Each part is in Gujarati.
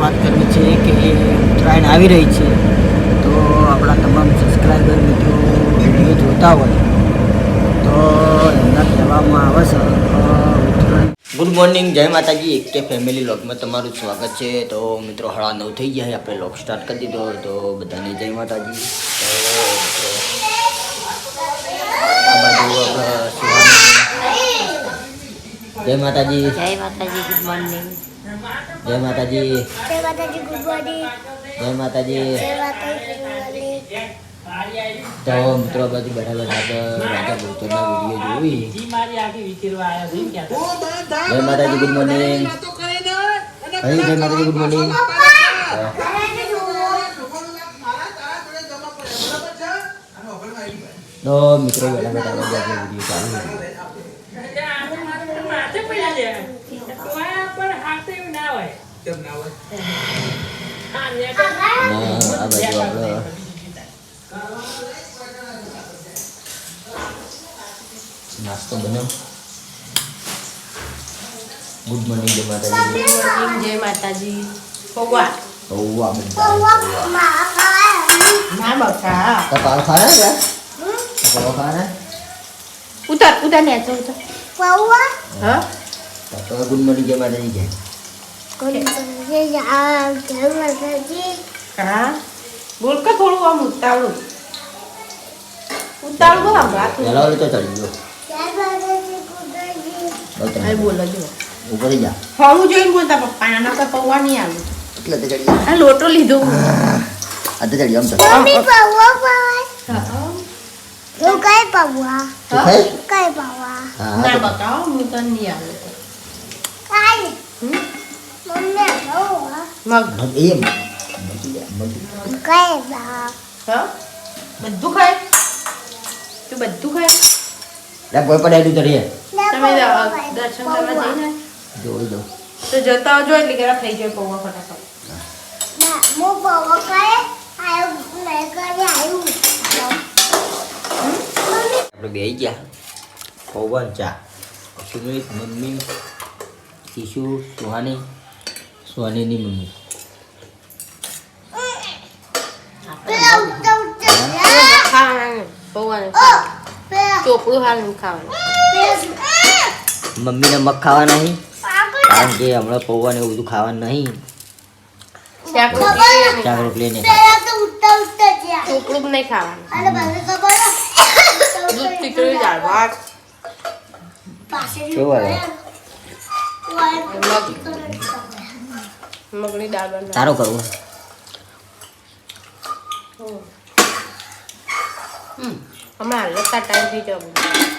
વાત કરવી છે કે ઉત્તરાયણ આવી રહી છે, તો આપણા તમામ સબસ્ક્રાઈબર મિત્રો વીડિયો જોતા હોય, તો એમના કહેવામાં આવે છે ગુડ મોર્નિંગ જય માતાજી. એક કે ફેમિલી લોગમાં તમારું સ્વાગત છે. તો મિત્રો હળા નવ થઈ ગયા આપણે લોગ સ્ટાર્ટ કરી દીધો. તો બધાને જય માતાજી. તો મિત્રો આ બાજુ આપણે સુહાની જય માતાજી. જય માતાજી ગુડ મોર્નિંગ જય માતાજી. જય માતાજી ગુડ મોર્નિંગ જય માતાજી. જય માતાજી તો મિત્રો બધી બેઠા બેઠા આપણે રાજા ભૂતોના વીડિયો જોઈ. જય માતાજી ગુડ મોર્નિંગ હરી જય માતાજી ગુડ મોર્નિંગ તો મિત્રો બધી આપણે વીડિયો ચાલુ. અને આ બાજુ આપણે નાસ્તો બન્યો ગુડ મોર્નિંગ જય માતાજી. મોર્નિંગ જય માતાજી. પૌવા. પૌવા બધા ના બકા તો પાવ ખાના છે? તો પાવ ખાના? ઉતાર ઉતાર ને તો ઉતાર. પૌવા? હા? તો ગુડ મોર્નિંગ જય. માતાજી છે જય માતાજી હા? બોલ કે થોડું આમ ઉતાવળું. ઉતાવળું આમ વાત. પેલા તો ચડી ગયો. જય માતાજી ગુડ બહુ હવે ચડી બોલો જો ઉપર જા. ફળું જોઈને બોલતા પપ્પા આના તો પૌવા નહીં આલું એટલે તો ચડી આ લોટો લીધો. આ તો ચડી આમ તો મમ્મી પૌવા પવાય હું કઈ પૌવા? કઈ પૌવા. ના બતાવો હું તને નહીં આલું કાઈ હમ? મમ્મી પૌવા મગ મગ એ મગ લે, મગ. કઈ પૌવા હા બધું ખાય તું બધું ખાય લે કોઈ પણ એડું ચડીએ તમે દ- દર્શન કરવા જઈને જોઈ દો તો જતા આવજો એટલે કે થઈ જાય પૌવા ફટાફટ હું પૌવા કઈ આયું મેં કરી આયું આપણે બે ગયા પવન ચા સુમિત મમ્મી ઈશુ સુહાની સુહાનીની મમ્મી પેલા ઉત્તર ઉત્તર ખાવાનું પૌવાનું પેલા ચોપડું હાલ ખાવાનું મમ્મીને મગ ખાવા નહીં કારણ કે હમણાં પૌવા ને એવું બધું ખાવાનું નહીં રોટલી નહીં. ચોપડું નહીં ખાવાનું મગની દાળ બનાવ તારો કરવો હમણાં હાલતા ટાઈમ થઈ જવો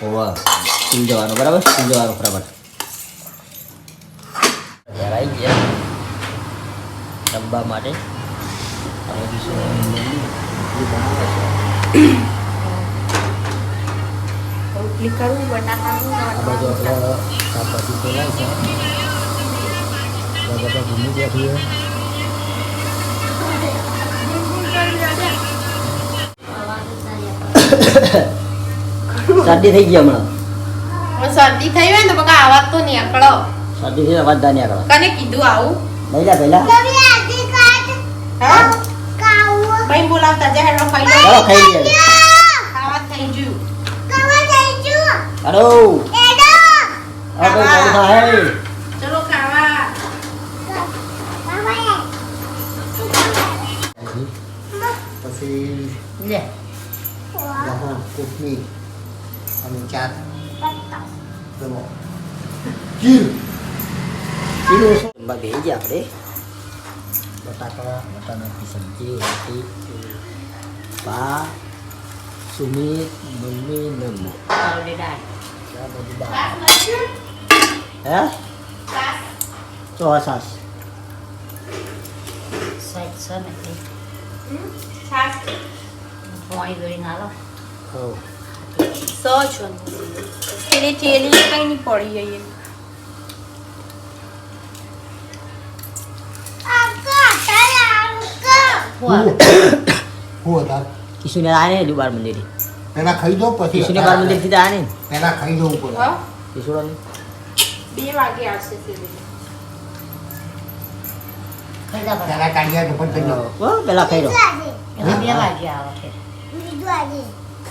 હોવા સ્કૂલ જવાનું બરાબર સ્કૂલ જવાનું બરાબર ત્યારે આવી ગયા જમવા માટે અને બીજું મમ્મી રોટલી કરું બટાકાનું આ બાજુ આપણે શાકભાજી તોલાય છે આ બધા ભૂમિ બેઠી શરદી થઈ ગઈ હમણાં શરદી થઈ હોય ને તો બકા આવાજ તો નીકળો શરદી થઈ અવાજ દા નહીં આગળ કને કીધું આવું લઈ જા પહેલા હા ભાઈ બોલાવતા જાય હેડો ખાઈ લો ચાલો ખાઈ લઈએ ખાવા થઈ ગયું હાલો હવે ચાલુ થાય ચલો ખાવા પછી લે. લસણ કોથમીર. અને ચાર જમો જીર ગયા આપણે. બટાકા બટાકાની સબ્જી રોટી બા સુમિત મમ્મી બધી દાળ હે ચો સાસ ને છાસ પોઈ દોઈ નાલો હો સો છો તેરી થેલી કઈ નહીં પડી જઈએ હું હતા કિશુને આને બાર મંદિર. પેલા ખાઈ દો પછી કિશુને બાર મંદિરથી આને. પેલા ખાઈ દો ઉપર હા? કિશુડો બે વાગે આવશે પેલા કાઢ્યા ખાઈ લો. આજે. બીજું આજે.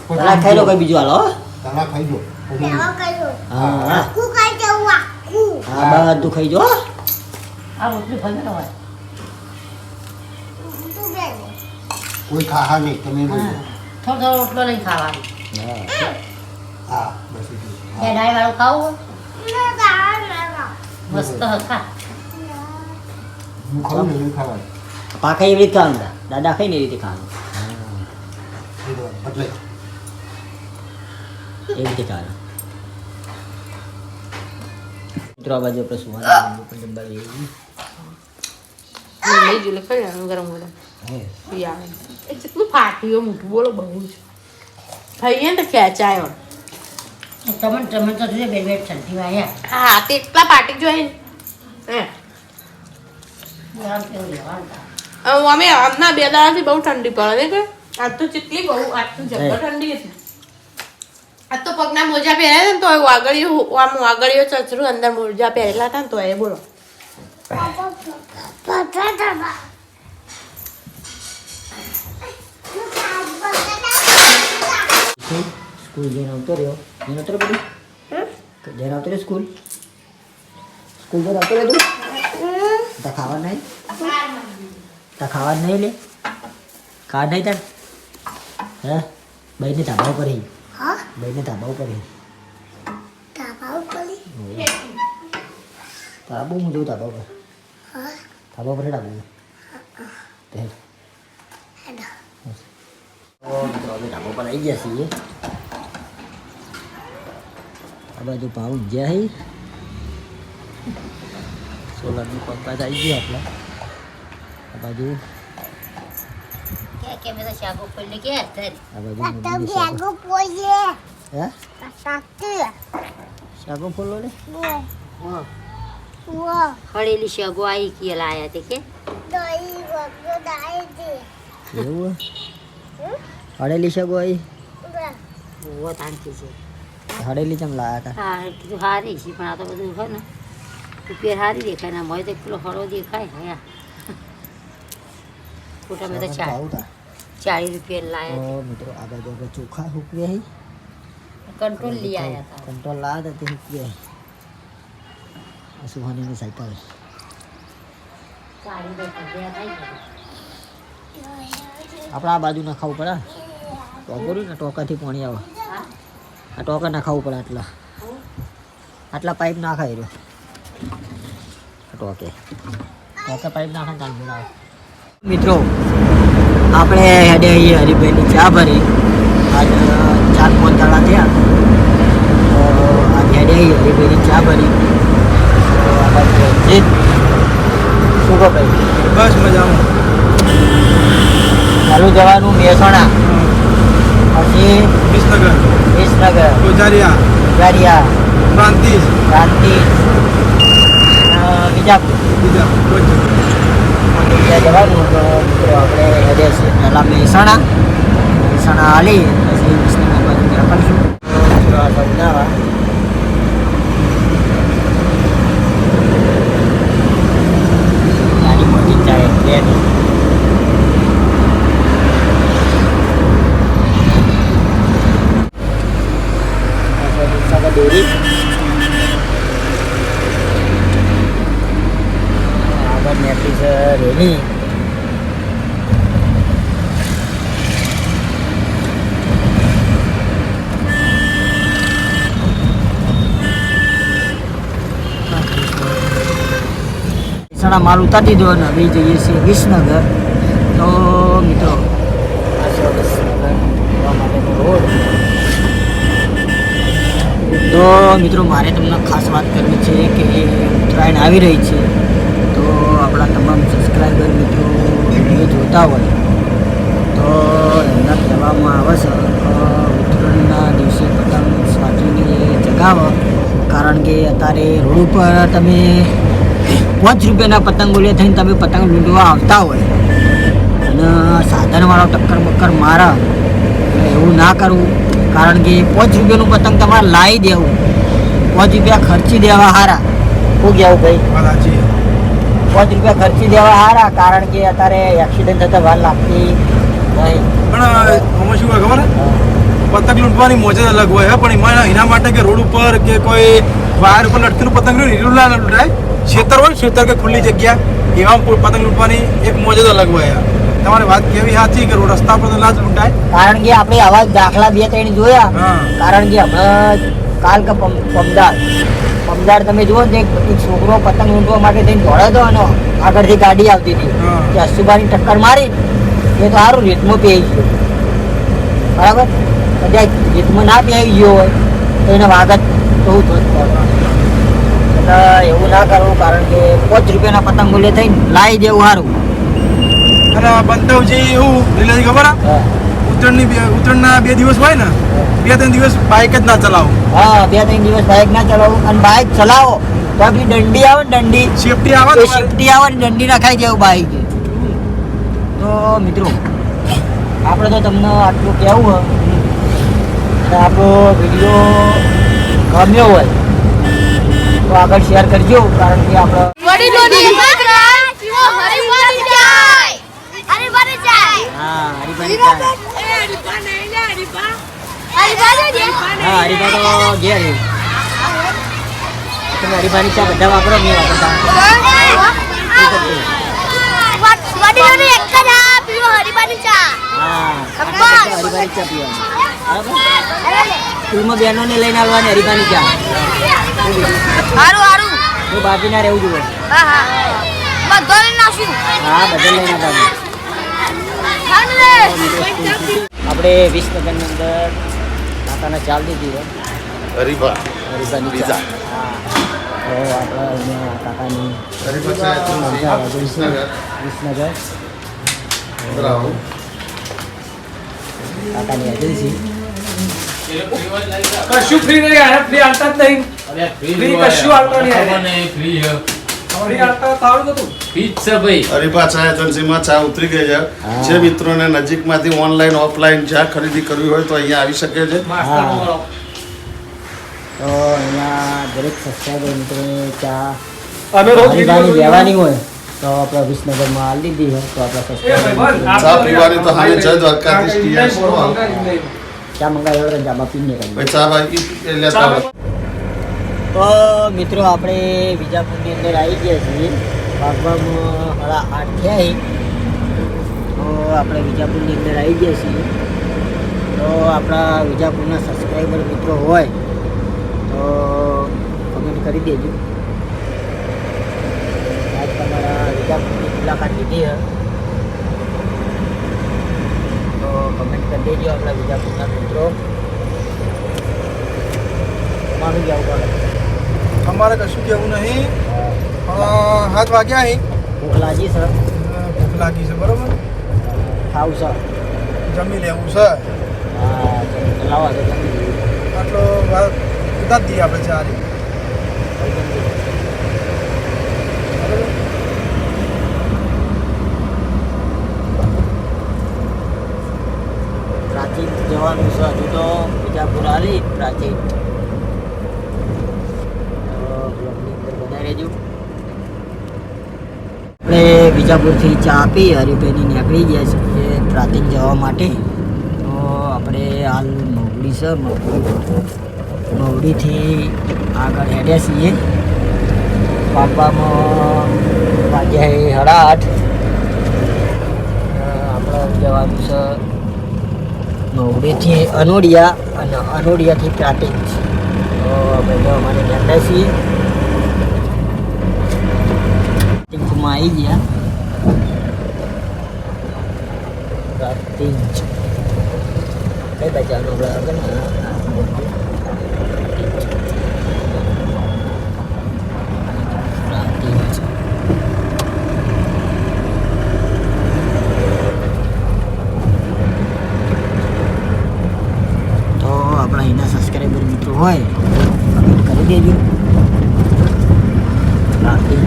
પેલા ખાઈ લો કઈ બીજું હાલો પેલા ખાઈ દો હા. બધું ખાઈ જવું આખું. હા બધું ખાઈ જો હો. તું બેન કોઈ ખાહા નહીં તમે થોડો થોડો રોટલો નહીં ખાવાનો. હા. બસ બે ડાળ વાળું ખાવું મસ્ત ખા. હું ખાઉં ને ખાવાનું. પા એવી રીતે ખાવાનું દાદા ખાઈ ને એવી રીતે ખાવાનું. એ એવી રીતે ખાવાનું. મિત્રો આ બાજુ આપણે સુવાનું પણ જમવા જઈએ. લઈ જો લખાય ગરમ ગરમ. હે. યાર એ કેટલું ફાટ્યું મોટું બોલો બહુ જ ખાઈએ ને તો ખેંચાયો તમે તમે તો બે બે ઠંડી વાયા હા તે એટલા પાટી જોઈએ ને અમે આમના બે દાડાથી બહુ ઠંડી પડે ને આજ તો કેટલી બહુ આજ તો જબર ઠંડી હતી આ તો પગના મોજા પહેર્યા ને તો એ વાગડીઓ આમ વાગડીઓ ચચરું અંદર મોજા પહેરેલા હતા ને તો એ બોલો સ્કૂલ જઈને આવતો રહ્યો. જઈને આવતો રહ્યો બધું? જઈને આવતો રહ્યો સ્કૂલ? સ્કૂલ જઈને આવતો રહ્યો તું? તા ખાવા નહીં? તા ખાવા નહીં લે? ખાવા નહીં તાર? હે? ભાઈને ધાબા ઉપર હી. ભાઈને ધાબા ઉપર હી. ધાબા ઉપર ધાબા હું જોઉં ધાબા ઉપર. ધાબા ઉપર ડાબુ તે હેડા અમે ધાબા ઉપર આવી ગયા છીએ. આ બાજુ ભાવ ગયા હી. સોલરની પંપાસ આવી ગયા આપણા. આ બાજુ. હળેલી શાકો આવી કે લાયા તે કે? દઈ વગર દાઈ દે એવું હડેલી છે આવી ઓ તાંતી છે. હડેલી ચમ લાયા હતા હા કીધું હારી છે પણ આ તો બધું હોય ને રૂપિયા હારી દેખાય ને મોય તો પેલો હળો દેખાય હયા. ખોટા મેં તો ચાર ચાલીસ રૂપિયા લાયા મિત્રો આ બાજુ આપણે ચોખા હુકવે હી. કંટ્રોલ લઈ આવ્યા હતા કંટ્રોલ લાયા હતા તે હુકવે સુહાનીની સાયકલ. આપણે આ બાજુ ના ખાવું પડે ટોકરું ને ટોકાથી પાણી આવે. આ ટોકા ના ખાવું પડે આટલા. આટલા પાઇપ ના ખાઈ રહ્યો ટોકે. ટોકે પાઇપ ના ખાય તાન આવે. મિત્રો આપણે હેડે આવીએ હરિભાઈની ચા ભરી. આજ ચાર પાંચ દાડા થયા. તો આજે હેડે આવીએ હરિભાઈની ચા ભરી. શું કહો ભાઈ? બસ મજામાં. ચાલુ જવાનું મહેસાણા પછી વિસનગર. વિસનગર. ગોજારિયા ગારિયા ક્રાંતિ ક્રાંતિ બીજાપુર બીજા? કોઈ ત્યાં જવાનું તો આપણે હેડે છે પહેલાં મહેસાણા મહેસાણા હાલી પછી વિસનગર બાજુ ત્યાં કરશું તો મિત્રો આ સમજાવા ગાડી મોટી જાય ટ્રેન દોરી આગળ નેટી રેલી મહેસાણા માલ ઉતારી દીધો અને હવે જઈએ છીએ વિસનગર. તો મિત્રો તો મિત્રો, મારે તમને ખાસ વાત કરવી છે કે ઉત્તરાયણ આવી રહી છે. આપણા તમામ સબસ્ક્રાઈબર મિત્રો વીડિયો જોતા હોય તો એમના કહેવામાં આવે છે ઉત્તરાયણના દિવસે પતંગ સાચવીને જગાવો. કારણ કે અત્યારે રોડ ઉપર તમે પાંચ રૂપિયાના પતંગો લે થઈને તમે પતંગ લૂંટવા આવતા હોય અને સાધનવાળો ટક્કર બક્કર મારા એવું ના કરવું કારણ કે પાંચ રૂપિયાનું પતંગ તમારે લાવી દેવું. પાંચ રૂપિયા ખર્ચી દેવા હારા. શું કહેવું ભાઈ? પાંચ રૂપિયા ખર્ચી દેવા સારા કારણ કે અત્યારે એક્સિડન્ટ થતા વાર લાગતી નહીં. પણ આમાં શું હોય ખબર? પતંગ લૂંટવાની મોજ જ અલગ હોય હે પણ એમાં એના માટે કે રોડ ઉપર કે કોઈ વાયર ઉપર લટકેલું પતંગ રહ્યું ના લૂંટાય. છેતર હોય ને, કે ખુલ્લી જગ્યા એમાં પતંગ લૂંટવાની એક મોજ જ અલગ હોય. તમારી વાત કેવી સાચી કે રસ્તા પર તો ના જ લૂંટાય? કારણ કે આપણે આવા દાખલા બે ત્રણ જોયા. કારણ કે હમણાં કાલ કે પમ- પમદાર પમદાર તમે જુઓ ને એક છોકરો પતંગ લૂંટવા માટે થઈને દોડે તો એનો આગળથી ગાડી આવતી હતી. કે અશુભાની ટક્કર મારી એ તો સારું રીતમાં પેઈ ગયો. બરાબર? કદાચ રીતમાં ના પેઈ ગયો હોય તો એને વાગત બહુ થોત એટલે એવું ના કરવું કારણ કે પાંચ રૂપિયાના પતંગ મૂલ્ય થઈને લાવી દેવું સારું અને બંધવજી એવું લીલાજી ખબર હે? હા. ઉત્તરાયણની બે ઉત્તરાયણના બે દિવસ હોય ને બે ત્રણ દિવસ બાઇક જ ના ચલાવો. હા બે ત્રણ દિવસ બાઇક ના ચલાવો અને બાઇક ચલાવો તો આપણી દંડી આવે ને દંડી. સેફટી આવે ને સેફટી આવે ને દંડી નખાઈ જાય બાઇક તો મિત્રો આપણે તો તમને આટલું કહેવું હોય કે આપણો વીડિયો ગમ્યો હોય તો આગળ શેર કરજો કારણ કે આપણે હા દે હા હરીફા તો ઘેર. તમે હરીફાની ચા બધા વાપરો નહીં વાપરતા સ્કૂલમાં બહેનોને લઈને આવવાની હરીફાની ચા હું બાકી ના રહેવું જોઈએ હા બધા લઈને આવવાનું. આપણે વિસનગરની અંદર માતાના ચાલ દીધી હોય. હરીફા હરીફાની ચા હા. તો આપણે અહીંયા કાકાની હરીફા ચા એજન્સી, વિસનગર. વિસનગર. કાકાની એજન્સી કશું ફ્રી નહીં ફ્રી હાલતા જ નહીં. ફ્રી કશું નહીં ફ્રી હતું. હરીફા ચા એજન્સીમાં ચા ઉતરી ગઈ છે. જે મિત્રોને નજીકમાંથી ઓનલાઈન ઓફલાઈન ચા ખરીદી કરવી હોય તો અહીંયા આવી શકે છે. તો અહીંયા દરેક સબસ્ક્રાઈબર મિત્રોને ચા અમે રોજ લેવાની હોય તો આપણે વિસનગરમાં હાલ દીધી તો આપણા સબસ્ક્રાઈબર ચા પીવાની તો હાલે જય દ્વારકાધીશ ટીઆર છોડવા. ચા મંગાવી તો ચામાં પીને કરીએ ચા ભાઈ લેતા તો મિત્રો આપણે વિજાપુરની અંદર આવી ગયા છીએ. ભાગવામાં હળા આઠ થયા તો આપણે વિજાપુરની અંદર આવી ગયા છીએ. તો આપણા વિજાપુરના સબસ્ક્રાઈબર મિત્રો હોય, તો કમેન્ટ કરી દેજો. આજ તમારા વિજાપુરની મુલાકાત લીધી તો કમેન્ટ કરી દેજો આપણા વિજાપુરના મિત્રો. તમારું જવું પડે અમારે કશું કેવું નહીં. હાથ વાગ્યા અહીં ભૂખ લાગી સર ભૂખ લાગી છે બરોબર ખાવ સર જમી લેવું છે હા ચલાવો તો જમી લઈએ. આટલો વાર ઉતાર દઈએ આપણે ચારી પ્રાચીન જવાનું છે હજુ તો બીજાપુર હાલી પ્રાચીન તો બ્લોગની અંદર બધા રહેજો આપણે બીજાપુરથી ચા પી, હરિભાઈની નીકળી ગયા છીએ ટ્રાફિક જવા માટે. તો આપણે હાલ મવડી છે, મવડી મવડીથી આગળ હેડ્યા છીએ. પાપામાં વાગ્યા આઠ. આપણે જવાનું છે મવડીથી અનોડિયા અને અનોડિયાથી ટ્રાફિક તો આપણે જવા માટે જતા છીએ. પ્રાટિકમાં આવી ગયા પ્રાટિક કઈ બાજુ આપણે આગળ પ્રાટિક તો આપણા એના સબસ્ક્રાઈબર મિત્રો હોય કમેન્ટ કરી દેજો બાકી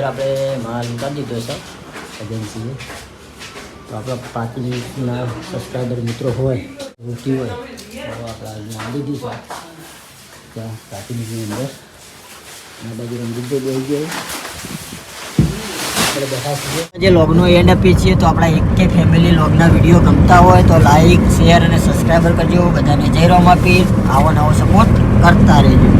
અંદર આપણે માલ ઉતારી દીધો છે. એજન્સીએ તો આપણા પાર્ટીના સબસ્ક્રાઈબર મિત્રો હોય રૂચી હોય, તો આપણે અહીંયા દીધી ત્યાં પાર્ટીની અંદર. આ બાજુ રણજીતભાઈ બેસી ગયા જે લોગનો એન્ડ આપીએ છીએ, તો આપણા એક કે ફેમિલી લોગના વીડિયો ગમતા હોય, તો લાઈક શેર અને સબસ્ક્રાઈબર કરજો. બધાને જય રોમાપીર આવો નવો સપોર્ટ કરતા રહેજો.